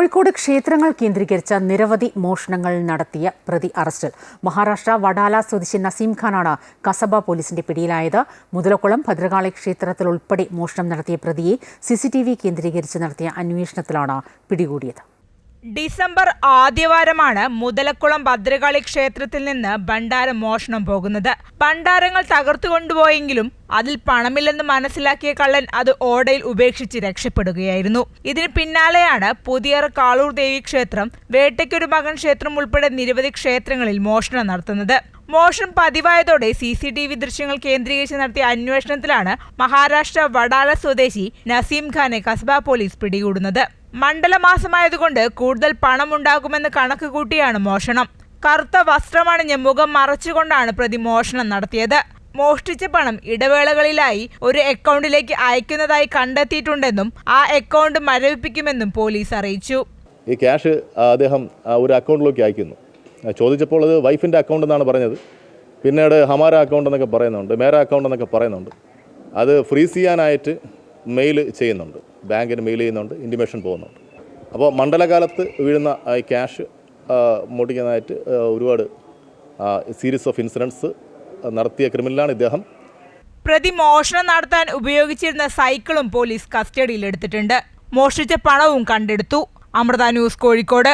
കോഴിക്കോട് ക്ഷേത്രങ്ങൾ കേന്ദ്രീകരിച്ച നിരവധി മോഷണങ്ങൾ നടത്തിയ പ്രതി അറസ്റ്റിൽ മഹാരാഷ്ട്ര വഡാല സ്വദേശി നസീം ഖാനാണ് കസബ പോലീസിന്റെ പിടിയിലായത്. മുതലക്കുളം ഭദ്രകാളി ക്ഷേത്രത്തിൽ ഉൾപ്പെടെ മോഷണം നടത്തിയ പ്രതിയെ സിസിടിവി കേന്ദ്രീകരിച്ച് നടത്തിയ അന്വേഷണത്തിലാണ് പിടികൂടിയത്. ഡിസംബർ ആദ്യവാരമാണ് മുതലക്കുളം ഭദ്രകാളി ക്ഷേത്രത്തിൽ നിന്ന് ഭണ്ഡാരം മോഷണം പോകുന്നത്. ഭണ്ഡാരങ്ങൾ തകർത്തു കൊണ്ടുപോയെങ്കിലും അതിൽ പണമില്ലെന്ന് മനസ്സിലാക്കിയ കള്ളൻ അത് ഓടയിൽ ഉപേക്ഷിച്ച് രക്ഷപ്പെടുകയായിരുന്നു. ഇതിന് പിന്നാലെയാണ് പുതിയറ കാളൂർ ദേവി ക്ഷേത്രം വേട്ടയ്ക്കൊരു മകൻ ക്ഷേത്രം ഉൾപ്പെടെ നിരവധി ക്ഷേത്രങ്ങളിൽ മോഷണം നടത്തുന്നത്. മോഷണം പതിവായതോടെ സി സി ടി വി ദൃശ്യങ്ങൾ കേന്ദ്രീകരിച്ച് നടത്തിയ അന്വേഷണത്തിലാണ് മഹാരാഷ്ട്ര വടാല സ്വദേശി നസീം ഖാനെ കസ്ബ പോലീസ് പിടികൂടുന്നത്. മണ്ഡലമാസമായതുകൊണ്ട് കൂടുതൽ പണമുണ്ടാകുമെന്ന് കണക്ക് കൂട്ടിയാണ് മോഷണം. കറുത്ത വസ്ത്രമണിഞ്ഞ് മുഖം മറച്ചുകൊണ്ടാണ് പ്രതി മോഷണം നടത്തിയത്. മോഷ്ടിച്ച പണം ഇടവേളകളിലായി ഒരു അക്കൗണ്ടിലേക്ക് അയക്കുന്നതായി കണ്ടെത്തിയിട്ടുണ്ടെന്നും ആ അക്കൗണ്ട് മരവിപ്പിക്കുമെന്നും പോലീസ് അറിയിച്ചു. ഈ ക്യാഷ് അദ്ദേഹം ഒരു അക്കൗണ്ടിലേക്ക് അയക്കുന്നു. ചോദിച്ചപ്പോൾ അത് വൈഫിന്റെ അക്കൗണ്ട് എന്നാണ് പറഞ്ഞത്. പിന്നീട് ഹമാര അക്കൗണ്ട് എന്നൊക്കെ പറയുന്നുണ്ട് മേര അക്കൗണ്ട് എന്നൊക്കെ പറയുന്നുണ്ട്. അത് ഫ്രീസ് ചെയ്യാനായിട്ട് മെയിൽ ചെയ്യുന്നുണ്ട്. ബാങ്കിന് മെയിൽ ചെയ്യുന്നുണ്ട് ഇന്റിമേഷൻ പോകുന്നുണ്ട്. അപ്പോൾ മണ്ഡലകാലത്ത് വീഴുന്ന ഈ ക്യാഷ് മോട്ടിക്കുന്നതായിട്ട് ഒരുപാട് സീരീസ് ഓഫ് ഇൻസിഡൻസ് നടത്തിയ ക്രിമിനലാണ് ഇദ്ദേഹം. പ്രതി മോഷണം നടത്താൻ ഉപയോഗിച്ചിരുന്ന സൈക്കിളും പോലീസ് കസ്റ്റഡിയിലെടുത്തിട്ടുണ്ട്. മോഷ്ടിച്ച പണവും കണ്ടെടുത്തു. അമൃത ന്യൂസ് കോഴിക്കോട്.